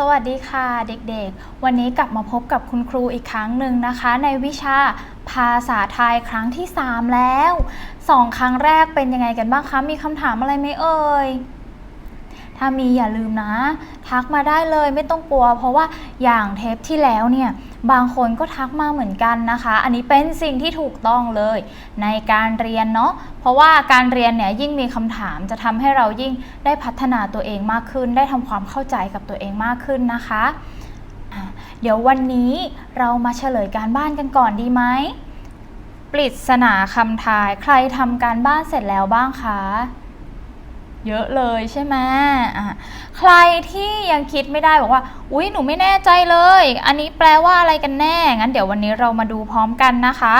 สวัสดีค่ะเด็กๆ วันนี้กลับมาพบกับคุณครูอีกครั้งหนึ่งนะคะ ในวิชาภาษาไทยครั้งที่ 3 แล้วสองครั้งแรกเป็นยังไงกันบ้างคะ มีคำถามอะไรไหมเอ่ย ถ้ามีอย่าลืมนะ ทักมาได้เลยไม่ต้องกลัว เพราะว่าอย่างเทปที่แล้วเนี่ย บางคนก็ทักมาเหมือนกันนะคะ อันนี้เป็นสิ่งที่ถูกต้องเลย ในการเรียนเนาะเพราะว่าการเรียนเนี่ยยิ่งมีคำถามจะทำให้เรายิ่งได้พัฒนาตัวเองมากขึ้น ได้ทำความเข้าใจกับตัวเองมากขึ้นนะคะะเดี๋ยววันนี้เรามาเฉลยการบ้านกันก่อนดีไหมปริศนาคำทายใครทำการบ้านเสร็จแล้วบ้างคะ เยอะเลยใช่ไหมอะใครที่ยังคิดไม่ได้บอกว่า อุ๊ย หนูไม่แน่ใจเลย อันนี้แปลว่าอะไรกันแน่ งั้นเดี๋ยววันนี้เรามาดูพร้อมกันนะคะ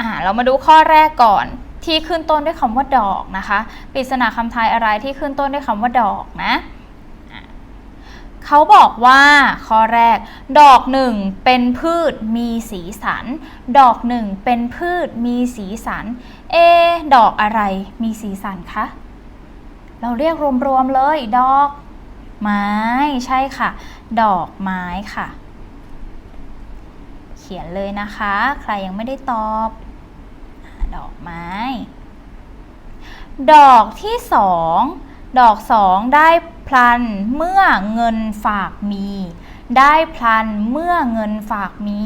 อ่า เรามาดูข้อแรกก่อน ที่ขึ้นต้นด้วยคำว่าดอกนะคะ ปริศนาคำทายอะไรที่ขึ้นต้นด้วยคำว่าดอกนะเขาบอกว่าข้อแรก ดอกหนึ่งเป็นพืชมีสีสัน ดอกหนึ่งเป็นพืชมีสีสัน เอ ดอกอะไรมีสีสันคะ เราเรียกรวมๆเลย ดอก ไม้ใช่ค่ะ ดอกไม้ค่ะ เขียนเลยนะคะ ใครยังไม่ได้ตอบ ดอกไม้ ดอกที่สองดอกสองได้พลันเมื่อเงินฝากมี ได้พลันเมื่อเงินฝากมี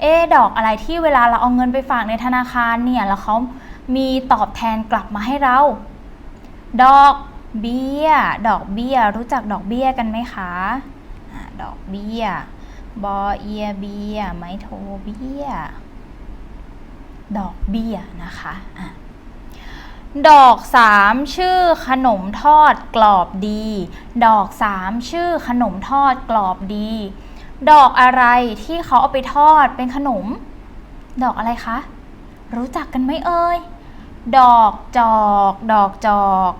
เอดอกอะไรที่เวลาเราเอาเงินไปฝากในธนาคารเนี่ยแล้วเขามีตอบแทนกลับมาให้เรา ดอก เบี้ย ดอกเบี้ย รู้จักดอกเบี้ยกันไหมคะอ่าดอกเบี้ย บอเอียเบีย ไม้โทเบี้ย ดอกเบี้ยนะคะอะดอกสามชื่อขนมทอดกรอบดี ดอกสามชื่อขนมทอดกรอบดี ดอกอะไรที่เขาเอาไปทอดเป็นขนม ดอกอะไรคะ รู้จักกันไหมเอ่ย ดอกจอก ดอกจอก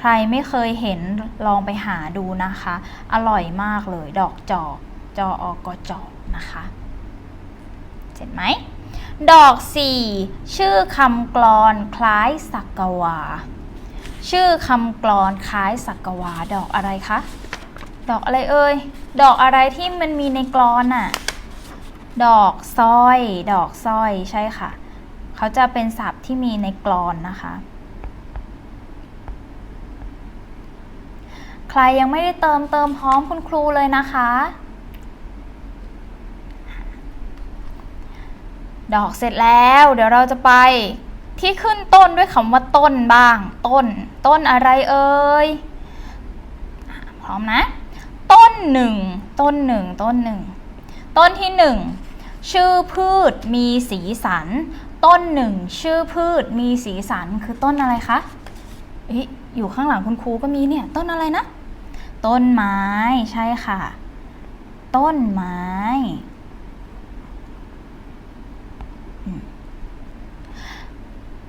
ใครไม่เคยเห็นลองไปหาดูนะคะ อร่อยมากเลยดอกจอกจออกจอกนะคะเห็นไหมดอกสี่ชื่อคำกลอนคล้ายสักกวา ชื่อคำกลอนคล้ายสักกวา ดอกอะไรคะ ดอกอะไรเอ่ย ดอกอะไรที่มันมีในกลอนน่ะดอกสร้อย ดอกสร้อยใช่ค่ะ เขาจะเป็นศัพท์ที่มีในกลอนนะคะ ใครยังไม่ได้เติมเติมพร้อมคุณครูเลยนะคะ ดอกเสร็จแล้ว เดี๋ยวเราจะไปที่ขึ้นต้นด้วยคำว่าต้นบ้าง ต้น ต้นอะไรเอ่ยพร้อมนะ ต้นหนึ่งต้นหนึ่งต้นหนึ่งต้นที่หนึ่งชื่อพืชมีสีสัน ต้นหนึ่งชื่อพืชมีสีสันคือต้นอะไรคะเอ๊ะอยู่ข้างหลังคุณครูก็มีเนี่ย ต้นอะไรนะ ต้นไม้ ใช่ค่ะ ต้นไม้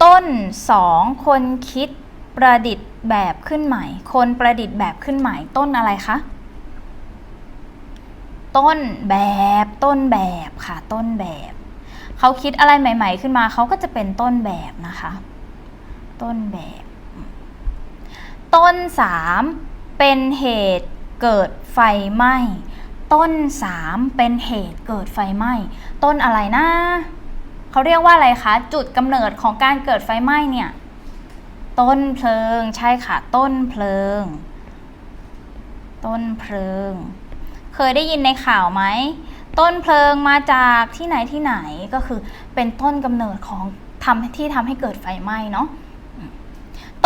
ต้นสองคนคิดประดิษฐ์แบบขึ้นใหม่ คนประดิษฐ์แบบขึ้นใหม่ ต้นอะไรคะ ต้นแบบ ต้นแบบค่ะ ต้นแบบ เขาคิดอะไรใหม่ ๆ ขึ้นมา เขาก็จะเป็นต้นแบบนะคะ ต้นแบบ ต้นสาม เป็นเหตุเกิดไฟไหม้ ต้นสามเป็นเหตุเกิดไฟไหม้ ต้นอะไรนะเขาเรียกว่าอะไรคะ จุดกำเนิดของการเกิดไฟไหม้เนี่ย ต้นเพลิงใช่ค่ะ ต้นเพลิง ต้นเพลิง เคยได้ยินในข่าวไหม ต้นเพลิงมาจากที่ไหนที่ไหนก็คือเป็นต้นกำเนิดของทำที่ทำให้เกิดไฟไหม้เนาะ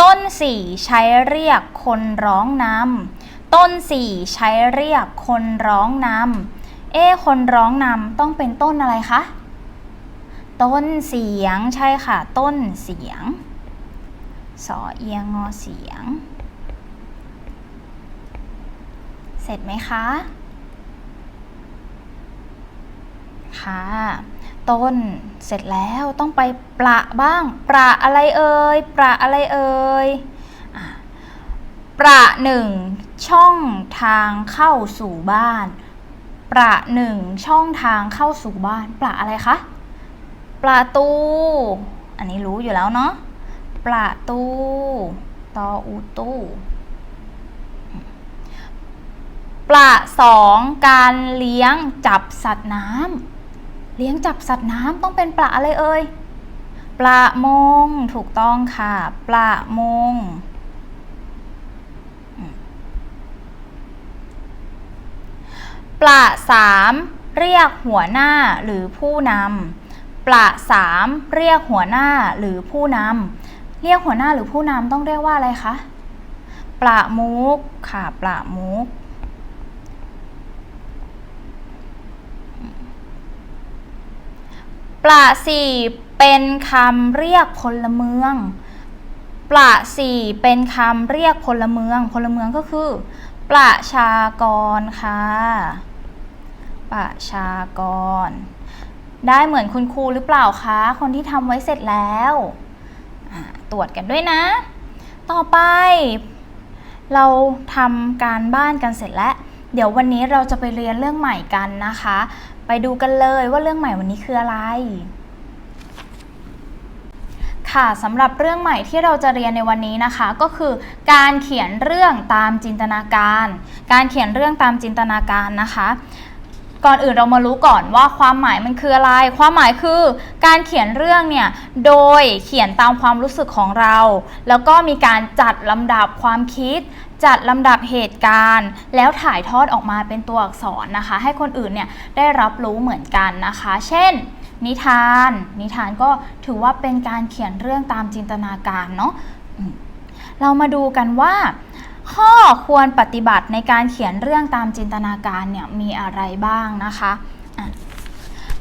ต้นสี่ใช้เรียกคนร้องนำต้นสี่ใช้เรียกคนร้องนำเอ๊คนร้องนำต้องเป็นต้นอะไรคะ ต้นเสียงใช่ค่ะ ต้นเสียง สอเอียงงอเสียง เสร็จไหมคะ ค่ะ ต้น เสร็จแล้วต้องไปประบ้าง ประอะไรเอ่ยประอะไรเอ่ยอประหนึ่งช่องทางเข้าสู่บ้าน ประหนึ่งช่องทางเข้าสู่บ้าน ประอะไรคะประตู อันนี้รู้อยู่แล้วเนาะประตูตออูตู้ปปลาสองการเลี้ยงจับสัตว์น้ำ เลี้ยงจับสัตว์น้ำต้องเป็นปลาอะไรเอ่ย ปลามง ถูกต้องค่ะ ปลามง ปลาสามเรียกหัวหน้าหรือผู้นำปลาสามเรียกหัวหน้าหรือผู้นำเรียกหัวหน้าหรือผู้นำต้องเรียกว่าอะไรคะ ปลามุกค่ะ ปลามุก ปลาสี่เป็นคำเรียกพลเมืองปลาสี่เป็นคำเรียกพลเมือง พลเมืองก็คือ ประชากรค่ะ ประชากร ได้เหมือนคุณครูหรือเปล่าคะ คนที่ทำไว้เสร็จแล้ว ตรวจกันด้วยนะ ต่อไป เราทำการบ้านกันเสร็จแล้ว เดี๋ยววันนี้เราจะไปเรียนเรื่องใหม่กันนะคะ ไปดูกันเลยว่าเรื่องใหม่วันนี้คืออะไร ค่ะสำหรับเรื่องใหม่ที่เราจะเรียนในวันนี้นะคะ ก็คือ การเขียนเรื่องตามจินตนาการ การเขียนเรื่องตามจินตนาการนะคะก่อนอื่นเรามารู้ก่อนว่าความหมายมันคืออะไร ความหมายคือการเขียนเรื่องเนี่ยโดยเขียนตามความรู้สึกของเรา แล้วก็มีการจัดลำดับความคิด จัดลำดับเหตุการณ์ แล้วถ่ายทอดออกมาเป็นตัวอักษรนะคะ ให้คนอื่นเนี่ยได้รับรู้เหมือนกันนะคะ เช่น นิทาน นิทานก็ถือว่าเป็นการเขียนเรื่องตามจินตนาการเนาะเรามาดูกันว่า ข้อควรปฏิบัติในการเขียนเรื่องตามจินตนาการเนี่ยมีอะไรบ้างนะคะะ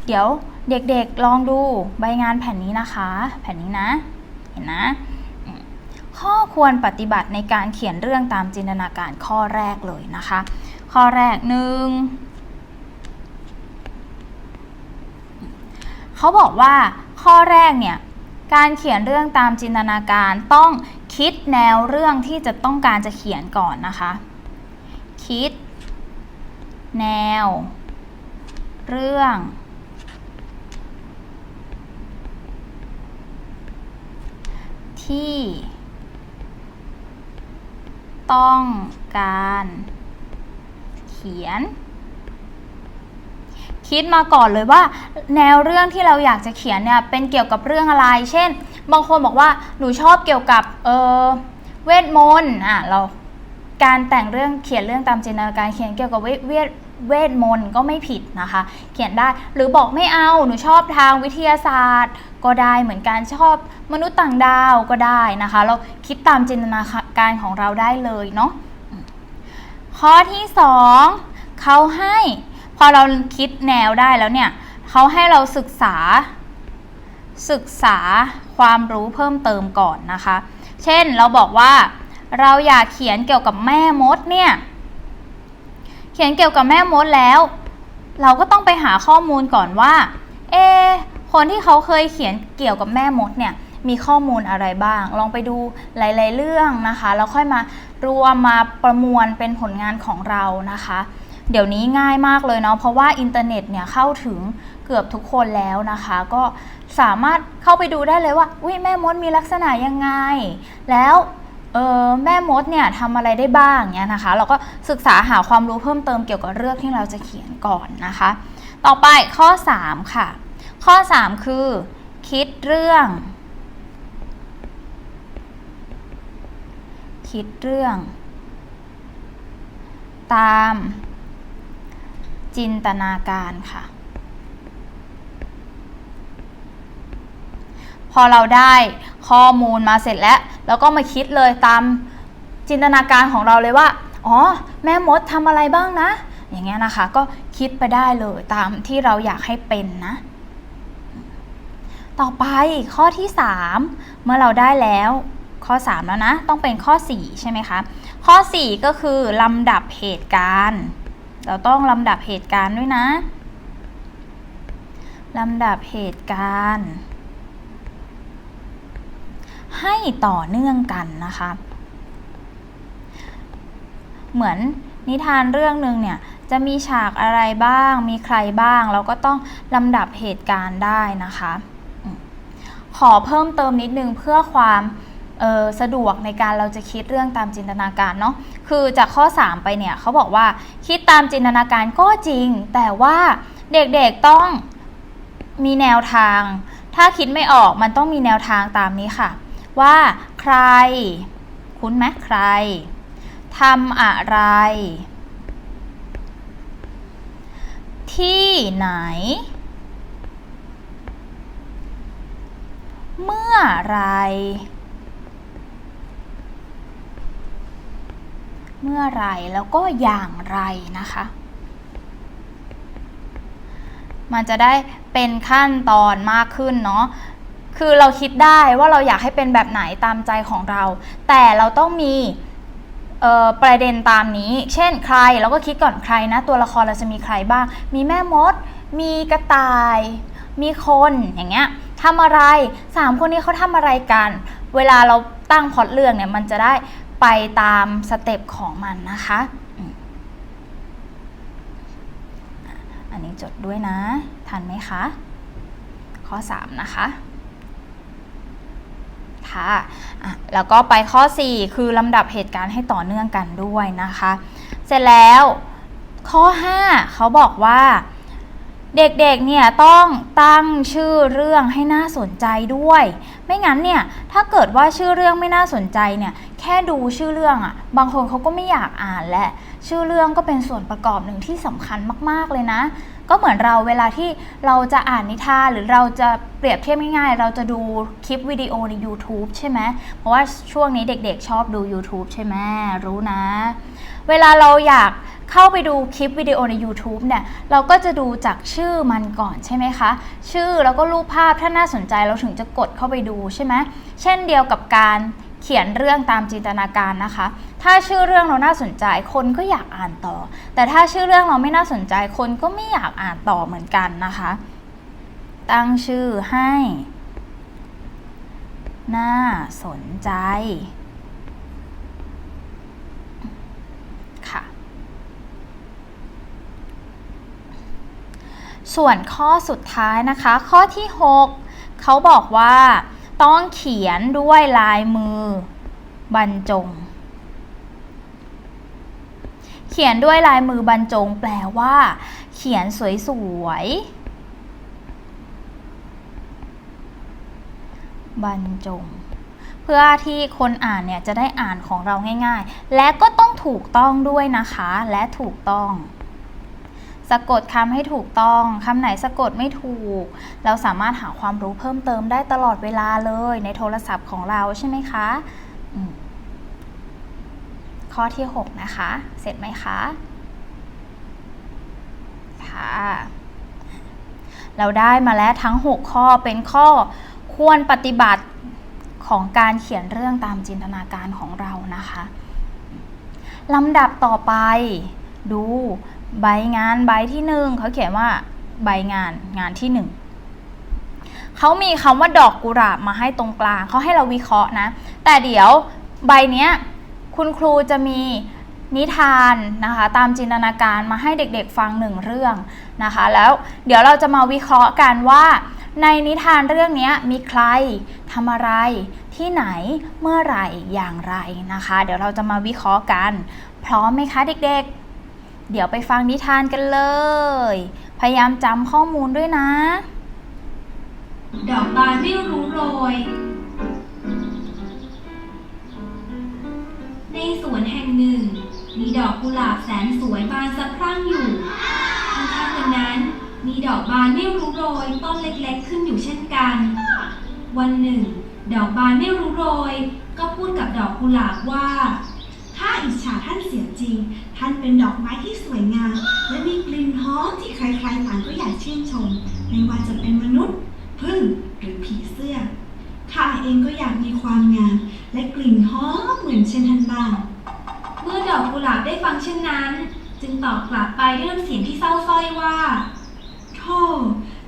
เดี๋ยวเด็กๆลองดูใบงานแผ่นนี้นะคะ แผ่นนี้นะ เห็นนะ ข้อควรปฏิบัติในการเขียนเรื่องตามจินตนาการข้อแรกเลยนะคะ ข้อแรกหนึ่งเขาบอกว่าข้อแรกเนี่ยการเขียนเรื่องตามจินตนาการต้องคิดแนวเรื่องที่จะต้องการจะเขียนก่อนนะคะ คิด แนว เรื่อง ที่ ต้องการเขียน คิดมาก่อนเลยว่า แนวเรื่องที่เราอยากจะเขียนเนี่ยเป็นเกี่ยวกับเรื่องอะไร เช่น บางคนบอกว่าหนูชอบเกี่ยวกับเออเวทมนต์อะเราการแต่งเรื่องเขียนเรื่องตามจินตนาการเขียนเกี่ยวกับเวท เวทมนต์ก็ไม่ผิดนะคะ เขียนได้หรือบอกไม่เอาหนูชอบทางวิทยาศาสตร์ ก็ได้เหมือนกันชอบมนุษย์ต่างดาวก็ได้นะคะ เราคิดตามจินตนาการของเราได้เลยเนาะข้อที่สองเขาให้พอเราคิดแนวได้แล้วเนี่ยเขาให้เราศึกษา ศึกษาความรู้เพิ่มเติมก่อนนะคะ เช่นเราบอกว่า เราอยากเขียนเกี่ยวกับแม่มดเนี่ย เขียนเกี่ยวกับแม่มดแล้ว เราก็ต้องไปหาข้อมูลก่อนว่า เอ คนที่เขาเคยเขียนเกี่ยวกับแม่มดเนี่ยมีข้อมูลอะไรบ้าง ลองไปดูหลาย ๆ เรื่องนะคะแล้วค่อยมารวมมาประมวลเป็นผลงานของเรานะคะ เดี๋ยวนี้ง่ายมากเลยเนาะเพราะว่าอินเทอร์เน็ตเนี่ยเข้าถึงเกือบทุกคนแล้วนะคะ ก็สามารถเข้าไปดูได้เลยว่าอุ้ยแม่มดมีลักษณะยังไง แล้ว เออแม่มดเนี่ยทำอะไรได้บ้างเนี่ยนะคะ เราก็ศึกษาหาความรู้เพิ่มเติมเกี่ยวกับเรื่องที่เราจะเขียนก่อนนะคะ ต่อไปข้อ 3 ค่ะ ข้อ 3 คือ คิดเรื่อง คิดเรื่อง ตามจินตนาการค่ะ พอเราได้ข้อมูลมาเสร็จแล้วแล้วก็มาคิดเลยตามจินตนาการของเราเลยว่า อ๋อ แม่มดทำอะไรบ้างนะ อย่างเงี้ยนะคะ ก็คิดไปได้เลยตามที่เราอยากให้เป็นนะ ต่อไปข้อที่ 3 เมื่อเราได้แล้วข้อ 3 แล้วนะ ต้องเป็นข้อ 4 ใช่ไหมคะ ข้อ 4 ก็คือลำดับเหตุการณ์ เราต้องลำดับเหตุการณ์ด้วยนะลำดับเหตุการณ์ ให้ต่อเนื่องกันนะคะ เหมือนนิทานเรื่องหนึ่งเนี่ยจะมีฉากอะไรบ้าง มีใครบ้าง เราก็ต้องลำดับเหตุการณ์ได้นะคะ ขอเพิ่มเติมนิดนึงเพื่อความออสะดวกในการเราจะคิดเรื่องตามจินตนาการเนาะ คือจากข้อ 3 ไปเนี่ยเขาบอกว่าคิดตามจินตนาการก็จริง แต่ว่าเด็กๆต้องมีแนวทาง ถ้าคิดไม่ออกมันต้องมีแนวทางตามนี้ค่ะ ว่าใคร คุ้นไหมใครทำอะไร ที่ไหน เมื่อไร เมื่อไรแล้วก็อย่างไรนะคะ มันจะได้เป็นขั้นตอนมากขึ้นเนาะ คือเราคิดได้ว่าเราอยากให้เป็นแบบไหนตามใจของเรา แต่เราต้องมีประเด็นตามนี้ เช่นใครเราก็คิดก่อนใครนะ ตัวละครเราจะมีใครบ้าง มีแม่มด มีกระต่าย มีคนอย่างเงี้ยทำอะไรสามคนนี้เขาทำอะไรกัน เวลาเราตั้งพอตเรื่องเนี่ยมันจะได้ไปตามสเต็ปของมันนะคะ อันนี้จดด้วยนะ ทันไหมคะ ข้อ 3 นะคะ ค่ะแล้วก็ไปข้อ 4 คือลำดับเหตุการณ์ให้ต่อเนื่องกันด้วยนะคะ เสร็จแล้วข้อ 5 เขาบอกว่าเด็กๆ เนี่ยต้องตั้งชื่อเรื่องให้น่าสนใจด้วย ไม่งั้นเนี่ยถ้าเกิดว่าชื่อเรื่องไม่น่าสนใจเนี่ยแค่ดูชื่อเรื่องอะ่ะบางคนเขาก็ไม่อยากอ่านแหละ ชื่อเรื่องก็เป็นส่วนประกอบหนึ่งที่สำคัญมาก ๆ เลยนะ ก็เหมือนเราเวลาที่เราจะอ่านนิทานหรือเราจะเปรียบเทียบง่ายๆ เราจะดูคลิปวิดีโอใน YouTube ใช่ไหมเพราะว่าช่วงนี้เด็กๆชอบดู YouTube ใช่ไหมรู้นะ เวลาเราอยากเข้าไปดูคลิปวิดีโอใน YouTube เนี่ย เราก็จะดูจากชื่อมันก่อนใช่ไหมคะ ชื่อแล้วก็รูปภาพถ้าน่าสนใจเราถึงจะกดเข้าไปดูใช่ไหมเช่นเดียวกับการ เขียนเรื่องตามจินตนาการนะคะ ถ้าชื่อเรื่องเราน่าสนใจคนก็อยากอ่านต่อ แต่ถ้าชื่อเรื่องเราไม่น่าสนใจคนก็ไม่อยากอ่านต่อเหมือนกันนะคะ ตั้งชื่อให้ น่าสนใจค่ะส่วนข้อสุดท้ายนะคะ ข้อที่ 6 เขาบอกว่า ต้องเขียนด้วยลายมือบรรจง เขียนด้วยลายมือบรรจง แปลว่า เขียนสวยๆบรรจง เพื่อที่คนอ่านเนี่ยจะได้อ่านของเราง่ายๆ และก็ต้องถูกต้องด้วยนะคะ และถูกต้อง สะกดคำให้ถูกต้องคำไหนสะกดไม่ถูก เราสามารถหาความรู้เพิ่มเติมได้ตลอดเวลาเลยในโทรศัพท์ของเราใช่ไหมคะข้อที่ 6 นะคะ เสร็จไหมคะค่ะเราได้มาแล้วทั้ง 6 ข้อเป็นข้อควรปฏิบัติของการเขียนเรื่องตามจินตนาการของเรานะคะลำดับต่อไปดู ใบงานใบที่หนึ่งเขาเขียนว่าใบงานงานที่หนึ่งเขามีคำว่าดอกกุหลาบมาให้ตรงกลางเขาให้เราวิเคราะห์นะ แต่เดี๋ยวใบเนี้ยคุณครูจะมีนิทานนะคะตามจินตนาการมาให้เด็กๆฟังหนึ่งเรื่องนะคะ แล้วเดี๋ยวเราจะมาวิเคราะห์กันว่า ในนิทานเรื่องนี้มีใครทำอะไรที่ไหนเมื่อไหร่อย่างไรนะคะ เดี๋ยวเราจะมาวิเคราะห์กัน พร้อมไหมคะเด็กๆ เดี๋ยวไปฟังนิทานกันเลย พยายามจำข้อมูลด้วยนะ ดอกบานไม่รู้โรย ในสวนแห่งหนึ่ง มีดอกกุหลาบแสนสวยบานสะพรั่งอยู่ข้างๆกันนั้น มีดอกบานไม่รู้โรยต้นเล็กๆขึ้นอยู่เช่นกัน วันหนึ่ง ดอกบานไม่รู้โรย ก็พูดกับดอกกุหลาบว่า ถ้าอิจฉาท่านเสียจริง ท่านเป็นดอกไม้ที่สวยงาม และมีกลิ่นหอมที่ใครๆต่างก็อยากชื่นชม ไม่ว่าจะเป็นมนุษย์พึ่งหรือผีเสื้อ ข้าเองก็อยากมีความงาม และกลิ่นหอมเหมือนเช่นท่านบ้าง เมื่อดอกกุหลาบได้ฟังเช่นนั้น จึงตอบกลับไปด้วยน้ำเสียงที่เศร้าสร้อยว่าโธ่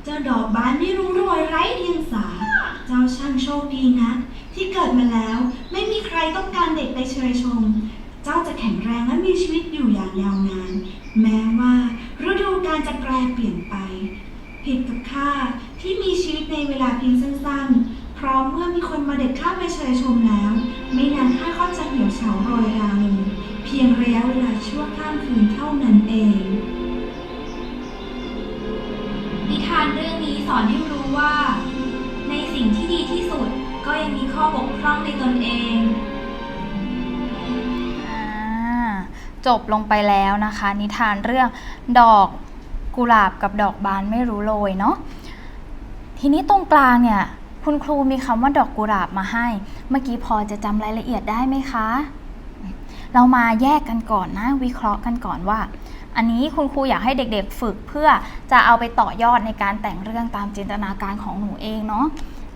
เจ้าดอกบานไม่รู้โรยไร้เดียงสา เจ้าช่างโชคดีนะที่เกิดมาแล้วไม่มีใครต้องการเด็กไปเชยชม เจ้าจะแข็งแรงและมีชีวิตอยู่อย่างยาวนาน แม้ว่าฤดูกาลจะแปรเปลี่ยนไป ผิดกับข้าที่มีชีวิตในเวลาเพียงสั้นๆ เพราะเมื่อมีคนมาเด็ดข้าไปเชยชมแล้ว ไม่นานข้าก็จะเหี่ยวเฉาโรยราลงเพียงระยะเวลาชั่วข้ามคืนเท่านั้นเอง นิทานเรื่องนี้สอนให้รู้ว่า ในสิ่งที่ดีที่สุดก็ยังมีข้อบกพร่องในตนเอง จบลงไปแล้วนะคะ นิทานเรื่องดอกกุหลาบกับดอกบานไม่รู้โรยเนาะทีนี้ตรงกลางเนี่ยคุณครูมีคำว่าดอกกุหลาบมาให้ เมื่อกี้พอจะจำรายละเอียดได้ไหมคะ เรามาแยกกันก่อนนะ วิเคราะห์กันก่อนว่า อันนี้คุณครูอยากให้เด็กๆฝึกเพื่อจะเอาไปต่อยอดในการแต่งเรื่องตามจินตนาการของหนูเองเนาะ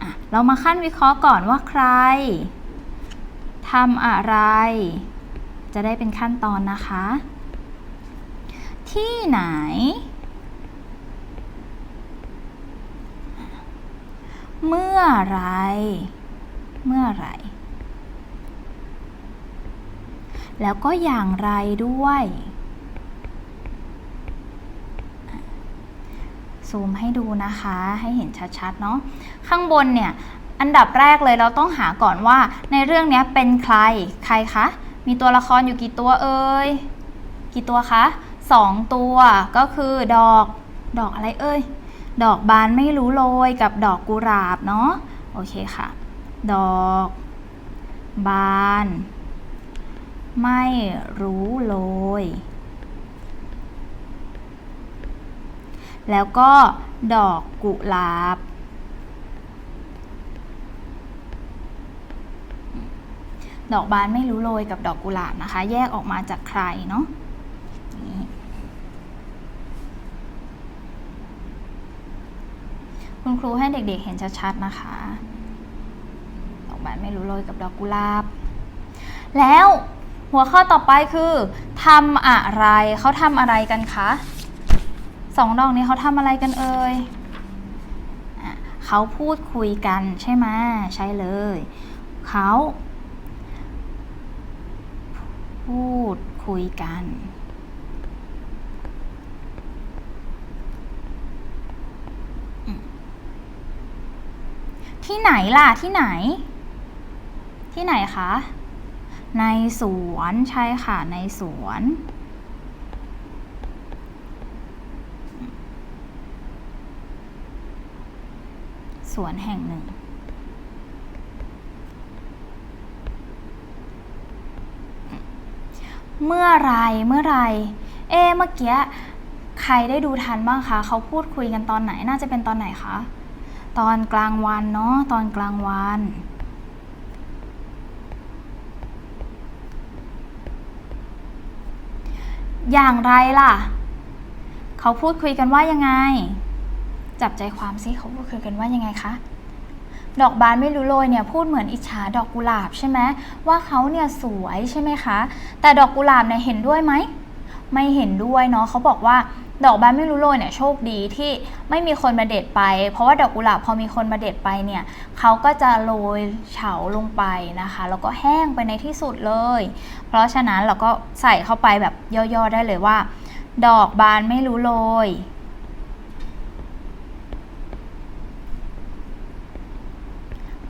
อะเรามาขั้นวิเคราะห์ก่อนว่าใครทำอะไร จะได้เป็นขั้นตอนนะคะ ที่ไหน เมื่อไร เมื่อไร แล้วก็อย่างไรด้วย ซูมให้ดูนะคะ ให้เห็นชัดๆ เนาะ ข้างบนเนี่ย อันดับแรกเลยเราต้องหาก่อนว่าในเรื่องนี้เป็นใคร ใครคะ มีตัวละครอยู่กี่ตัวเอ่ย กี่ตัวคะสองตัว ก็คือดอก ดอกอะไรเอ่ย ดอกบานไม่รู้โรยกับดอกกุหลาบเนาะ โอเคค่ะ ดอก บาน ไม่รู้โรย แล้วก็ดอกกุหลาบ ดอกบานไม่รู้โรยกับดอกกุหลาบนะคะ แยกออกมาจากใครเนาะคุณครูให้เด็กๆเห็นชัดๆนะคะ ดอกบานไม่รู้โรยกับดอกกุหลาบ แล้วหัวข้อต่อไปคือทำอะไรเขาทำอะไรกันคะสองดอกนี้เขาทำอะไรกันเอ่ยเขาพูดคุยกันใช่ไหมใช่เลย เขา พูดคุยกัน ที่ไหนล่ะที่ไหน ที่ไหนคะ ในสวนใช่ค่ะ ในสวน สวนแห่งหนึ่ง เมื่อไรเมื่อไรเอเมื่อกี้ใครได้ดูทันบ้างคะเขาพูดคุยกันตอนไหนน่าจะเป็นตอนไหนคะตอนกลางวันเนาะตอนกลางวันอย่างไรล่ะ เขาพูดคุยกันว่ายังไง จับใจความซิเขาพูดคุยกันว่ายังไงคะ ดอกบานไม่รู้โรยเนี่ยพูดเหมือนอิจฉาดอกกุหลาบใช่ไหมว่าเขาเนี่ยสวยใช่ไหมคะ แต่ดอกกุหลาบเนี่ยเห็นด้วยไหมไม่เห็นด้วยเนาะเขาบอกว่าดอกบานไม่รู้โรยเนี่ยโชคดีที่ไม่มีคนมาเด็ดไป เพราะว่าดอกกุหลาบพอมีคนมาเด็ดไปเนี่ยเขาก็จะโรยเฉาลงไปนะคะแล้วก็แห้งไปในที่สุดเลย เพราะฉะนั้นเราก็ใส่เข้าไปแบบย่อๆได้เลยว่า ดอกบานไม่รู้โรย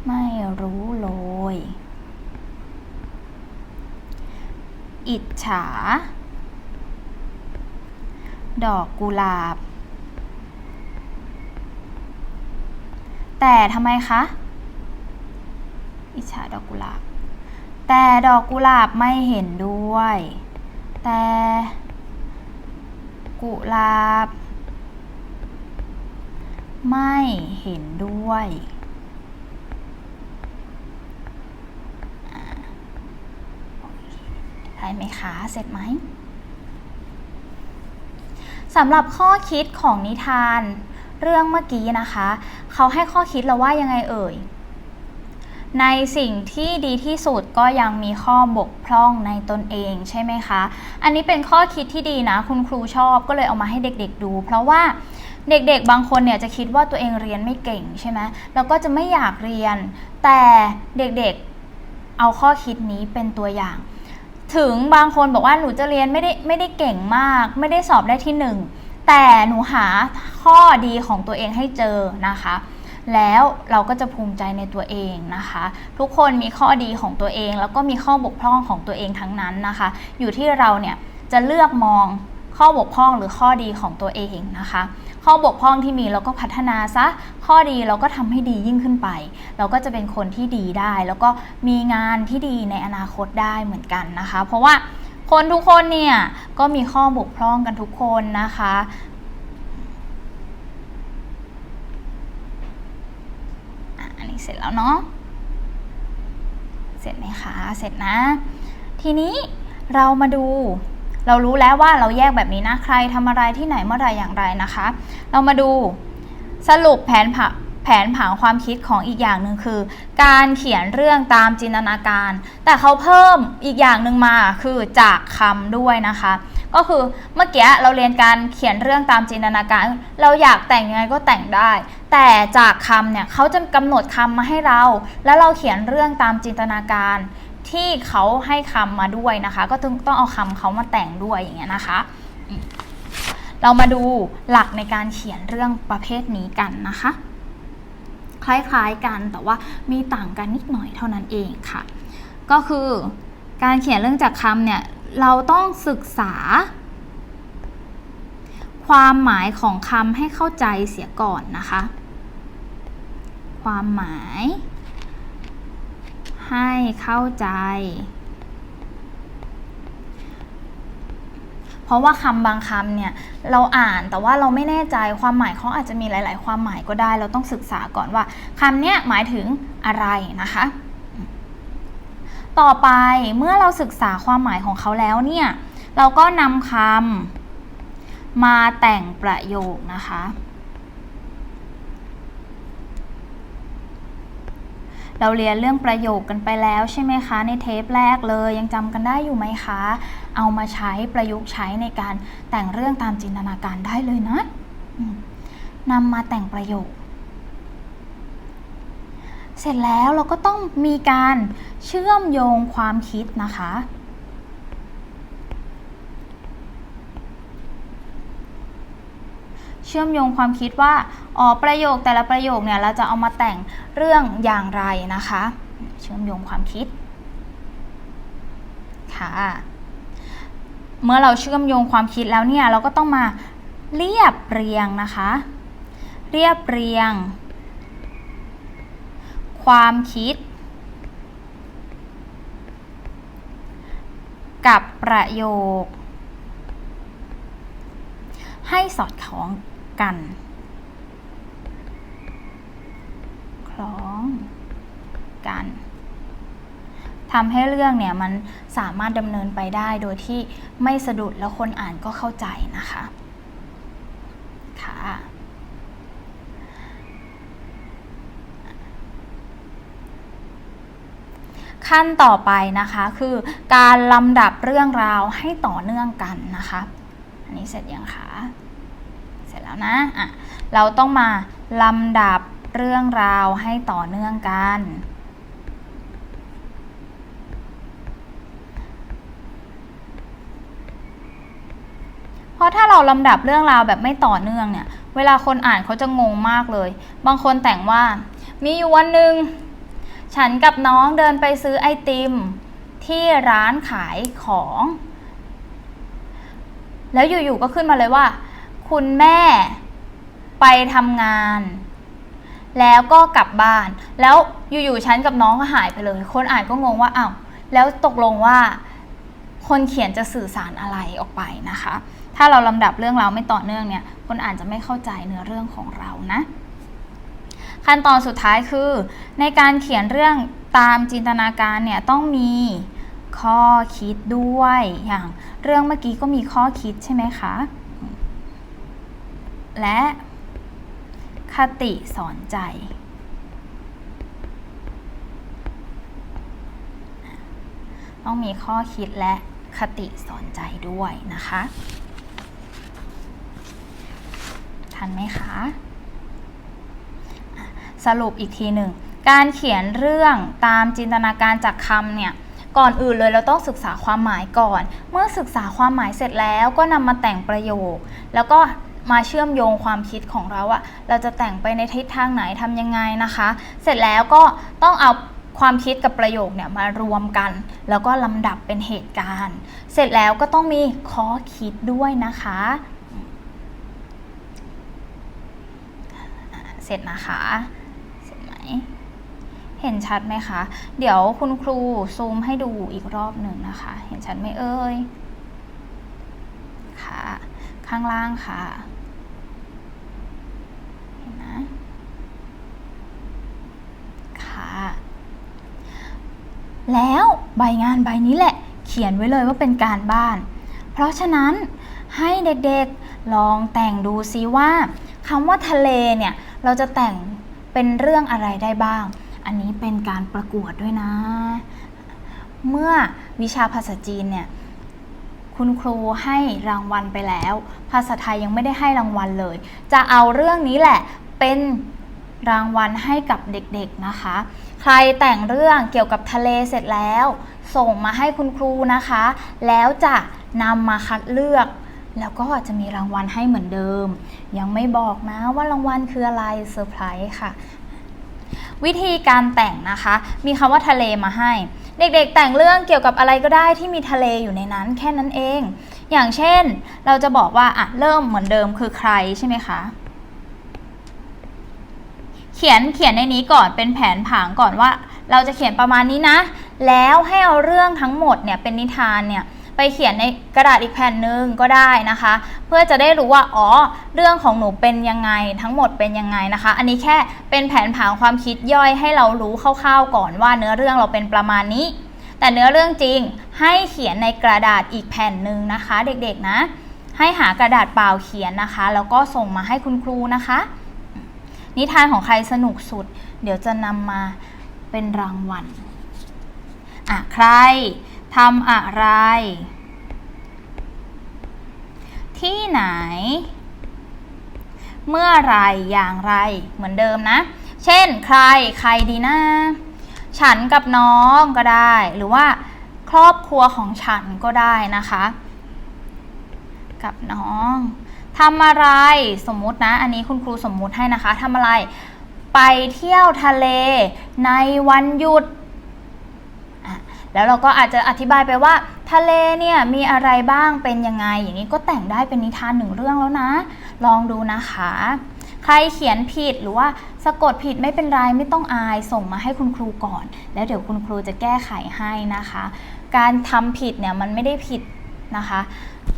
ไม่รู้โรยอิจฉา ดอกกุหลาบ แต่ทำไมคะ อิจฉาดอกกุหลาบ แต่ดอกกุหลาบไม่เห็นด้วย แต่กุหลาบ ไม่เห็นด้วยอ่าโอเค ไหมคะ เสร็จไหมสำหรับข้อคิดของนิทานเรื่องเมื่อกี้นะคะ เขาให้ข้อคิดเราว่ายังไงเอ่ย ในสิ่งที่ดีที่สุดก็ยังมีข้อบกพร่องในตนเองใช่ไหมคะ อันนี้เป็นข้อคิดที่ดีนะ คุณครูชอบก็เลยเอามาให้เด็กๆดู เพราะว่าเด็กๆ บางคนเนี่ยจะคิดว่าตัวเองเรียนไม่เก่งใช่ไหมแล้วก็จะไม่อยากเรียน แต่เด็กๆ เอาข้อคิดนี้เป็นตัวอย่าง ถึงบางคนบอกว่าหนูจะเรียนไม่ได้ไม่ได้เก่งมาก ไม่ได้สอบได้ที่หนึ่งแต่หนูหาข้อดีของตัวเองให้เจอนะคะ แล้วเราก็จะภูมิใจในตัวเองนะคะ ทุกคนมีข้อดีของตัวเอง แล้วก็มีข้อบกพร่องของตัวเองทั้งนั้นนะคะ อยู่ที่เราเนี่ยจะเลือกมองข้อบกพร่องหรือข้อดีของตัวเองนะคะ ข้อบกพร่องที่มีเราก็พัฒนาซะ ข้อดีเราก็ทำให้ดียิ่งขึ้นไป เราก็จะเป็นคนที่ดีได้ แล้วก็มีงานที่ดีในอนาคตได้เหมือนกันนะคะ เพราะว่าคนทุกคนเนี่ยก็มีข้อบกพร่องกันทุกคนนะคะอะอันนี้เสร็จแล้วเนาะเสร็จไหมคะ เสร็จนะ ทีนี้เรามาดู เรารู้แล้วว่าเราแยกแบบนี้นะใครทำอะไรที่ไหนเมื่อไรอย่างไรนะคะ เรามาดูสรุปแผนผังแผนผังความคิดของอีกอย่างหนึ่งคือ การเขียนเรื่องตามจินตนาการ แต่เขาเพิ่มอีกอย่างหนึ่งมาคือจากคำด้วยนะคะ ก็คือเมื่อกี้เราเรียนการเขียนเรื่องตามจินตนาการ เราอยากแต่งยังไงก็แต่งได้ แต่จากคำเนี่ยเขาจะกำหนดคำมาให้เรา แล้วเราเขียนเรื่องตามจินตนาการ ที่เขาให้คำมาด้วยนะคะ ก็ต้องต้องเอาคำเขามาแต่งด้วยอย่างเงี้ยนะคะ เรามาดูหลักในการเขียนเรื่องประเภทนี้กันนะคะ คล้ายๆกันแต่ว่ามีต่างกันนิดหน่อยเท่านั้นเองค่ะ ก็คือการเขียนเรื่องจากคำเนี่ยเราต้องศึกษา ความหมายของคำให้เข้าใจเสียก่อนนะคะ ความหมาย ให้เข้าใจ เพราะว่าคำบางคำเนี่ยเราอ่านแต่ว่าเราไม่แน่ใจความหมายเขาอาจจะมีหลาย ๆ ความหมายก็ได้ เราต้องศึกษาก่อนว่าคำเนี้ยหมายถึงอะไรนะคะ ต่อไปเมื่อเราศึกษาความหมายของเขาแล้วเนี่ย เราก็นำคำมาแต่งประโยคนะคะ เราเรียนเรื่องประโยคกันไปแล้วใช่ไหมคะ ในเทปแรกเลยยังจำกันได้อยู่ไหมคะ เอามาใช้ประยุกต์ใช้ในการแต่งเรื่องตามจินตนาการได้เลยนะนำมาแต่งประโยค เสร็จแล้วเราก็ต้องมีการเชื่อมโยงความคิดนะคะ ชื่อมโยงความคิดว่าอ๋อประโยคแต่ละประโยคเนี่ยเราจะเอามาแต่งเรื่องอย่างไรนะคะ เชื่อมโยงความคิดค่ะเมื่อเราเชื่อมโยงความคิดแล้วเนี่ยเราก็ต้องมาเรียบเรียงนะคะ เรียบเรียง ความคิด กับประโยค ให้สอดคล้อง กันคล้องกันทำให้เรื่องเนี่ยมันสามารถดำเนินไปได้โดยที่ไม่สะดุดแล้วคนอ่านก็เข้าใจนะคะค่ะขั้นต่อไปนะคะคือการลำดับเรื่องราวให้ต่อเนื่องกันนะคะ อันนี้เสร็จยังคะ เสร็จแล้วนะอะเราต้องมาลำดับเรื่องราวให้ต่อเนื่องกัน เพราะถ้าเราลำดับเรื่องราวแบบไม่ต่อเนื่องเนี่ย เวลาคนอ่านเขาจะงงมากเลย บางคนแต่งว่า มีอยู่วันหนึ่งฉันกับน้องเดินไปซื้อไอติม ที่ร้านขายของ แล้วอยู่ๆก็ขึ้นมาเลยว่า คุณแม่ไปทำงาน แล้วก็กลับบ้าน แล้วอยู่ๆฉันกับน้องก็หายไปเลย คนอ่านก็งงว่าอ้าวแล้วตกลงว่าคนเขียนจะสื่อสารอะไรออกไปนะคะ ถ้าเราลำดับเรื่องราวไม่ต่อเนื่องเนี่ย คนอ่านจะไม่เข้าใจเนื้อเรื่องของเรานะ ขั้นตอนสุดท้ายคือ ในการเขียนเรื่องตามจินตนาการเนี่ยต้องมีข้อคิดด้วย อย่างเรื่องเมื่อกี้ก็มีข้อคิดใช่ไหมคะ และคติสอนใจ ต้องมีข้อคิดและคติสอนใจด้วยนะคะ ทันไหมคะ สรุปอีกทีหนึ่ง การเขียนเรื่องตามจินตนาการจากคำเนี่ยก่อนอื่นเลยเราต้องศึกษาความหมายก่อน เมื่อศึกษาความหมายเสร็จแล้วก็นำมาแต่งประโยค แล้วก็ มาเชื่อมโยงความคิดของเราอะเราจะแต่งไปในทิศทางไหนทำยังไงนะคะ เสร็จแล้วก็ต้องเอาความคิดกับประโยคเนี่ยมารวมกัน แล้วก็ลำดับเป็นเหตุการณ์ เสร็จแล้วก็ต้องมีข้อคิดด้วยนะคะ เสร็จนะคะเสร็จไหมเห็นชัดไหมคะ เดี๋ยวคุณครูซูมให้ดูอีกรอบหนึ่งนะคะ เห็นชัดไหมเอ่ยค่ะ ข้างล่างค่ะ นะ ค่ะ แล้วใบงานใบนี้แหละ เขียนไว้เลยว่าเป็นการบ้าน เพราะฉะนั้นให้เด็กๆลองแต่งดูซิว่าคำว่าทะเลเนี่ย เราจะแต่งเป็นเรื่องอะไรได้บ้าง อันนี้เป็นการประกวดด้วยนะ เมื่อวิชาภาษาจีนเนี่ยคุณครูให้รางวัลไปแล้ว ภาษาไทยยังไม่ได้ให้รางวัลเลย จะเอาเรื่องนี้แหละ เป็นรางวัลให้กับเด็กๆนะคะ ใครแต่งเรื่องเกี่ยวกับทะเลเสร็จแล้ว ส่งมาให้คุณครูนะคะ แล้วจะนำมาคัดเลือก แล้วก็จะมีรางวัลให้เหมือนเดิม ยังไม่บอกนะว่ารางวัลคืออะไรเซอร์ไพรส์ค่ะ วิธีการแต่งนะคะ มีคำว่าทะเลมาให้ เด็กๆ แต่งเรื่องเกี่ยวกับอะไรก็ได้ที่มีทะเลอยู่ในนั้นแค่นั้นเอง อย่างเช่น เราจะบอกว่าอะเริ่มเหมือนเดิมคือใครใช่ไหมคะ ขียนเขียนในนี้ก่อนเป็นแผนผังก่อนว่า เราจะเขียนประมาณนี้นะ แล้วให้เอาเรื่องทั้งหมดเนี่ยเป็นนิทานเนี่ยไปเขียนในกระดาษอีกแผ่นหนึ่งก็ได้นะคะ เพื่อจะได้รู้ว่าอ๋อเรื่องของหนูเป็นยังไงทั้งหมดเป็นยังไงนะคะ อันนี้แค่เป็นแผนผังความคิดย่อยให้เรารู้คร่าวๆก่อนว่าเนื้อเรื่องเราเป็นประมาณนี้ แต่เนื้อเรื่องจริงให้เขียนในกระดาษอีกแผ่นหนึ่งนะคะ เด็กๆนะ ให้หากระดาษเปล่าเขียนนะคะแล้วก็ส่งมาให้คุณครูนะคะ นิทานของใครสนุกสุด เดี๋ยวจะนำมาเป็นรางวัลอะใครทำอะไร ที่ไหน เมื่อไรอย่างไรเหมือนเดิมนะ เช่นใครใครดีนะ ฉันกับน้องก็ได้ หรือว่าครอบครัวของฉันก็ได้นะคะ กับน้อง ทำอะไรสมมุตินะ อันนี้คุณครูสมมุติให้นะคะทำอะไร ไปเที่ยวทะเลในวันหยุด แล้วเราก็อาจจะอธิบายไปว่า ทะเลเนี่ยมีอะไรบ้างเป็นยังไง อย่างนี้ก็แต่งได้เป็นนิทานหนึ่งเรื่องแล้วนะ ลองดูนะคะ ใครเขียนผิดหรือว่าสะกดผิดไม่เป็นไรไม่ต้องอายส่งมาให้คุณครูก่อน แล้วเดี๋ยวคุณครูจะแก้ไขให้นะคะ การทำผิดเนี่ยมันไม่ได้ผิดนะคะ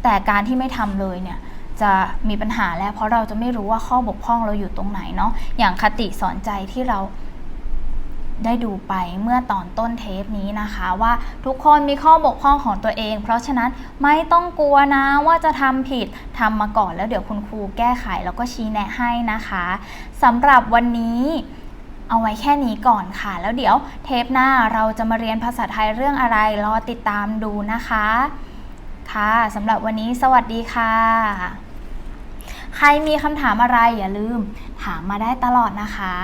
แต่การที่ไม่ทำเลยเนี่ย จะมีปัญหาแล้ว เพราะเราจะไม่รู้ว่าข้อบกพร่องเราอยู่ตรงไหนเนาะอย่างคติสอนใจที่เราได้ดูไปเมื่อตอนต้นเทปนี้นะคะว่าทุกคนมีข้อบกพร่องของตัวเอง เพราะฉะนั้นไม่ต้องกลัวนะว่าจะทำผิดทำมาก่อนแล้วเดี๋ยวคุณครูแก้ไขแล้วก็ชี้แนะให้นะคะสำหรับวันนี้เอาไว้แค่นี้ก่อนค่ะ แล้วเดี๋ยวเทปหน้าเราจะมาเรียนภาษาไทยเรื่องอะไร รอติดตามดูนะคะ ค่ะสำหรับวันนี้สวัสดีค่ะ ใครมีคำถามอะไรอย่าลืม ถามมาได้ตลอดนะคะ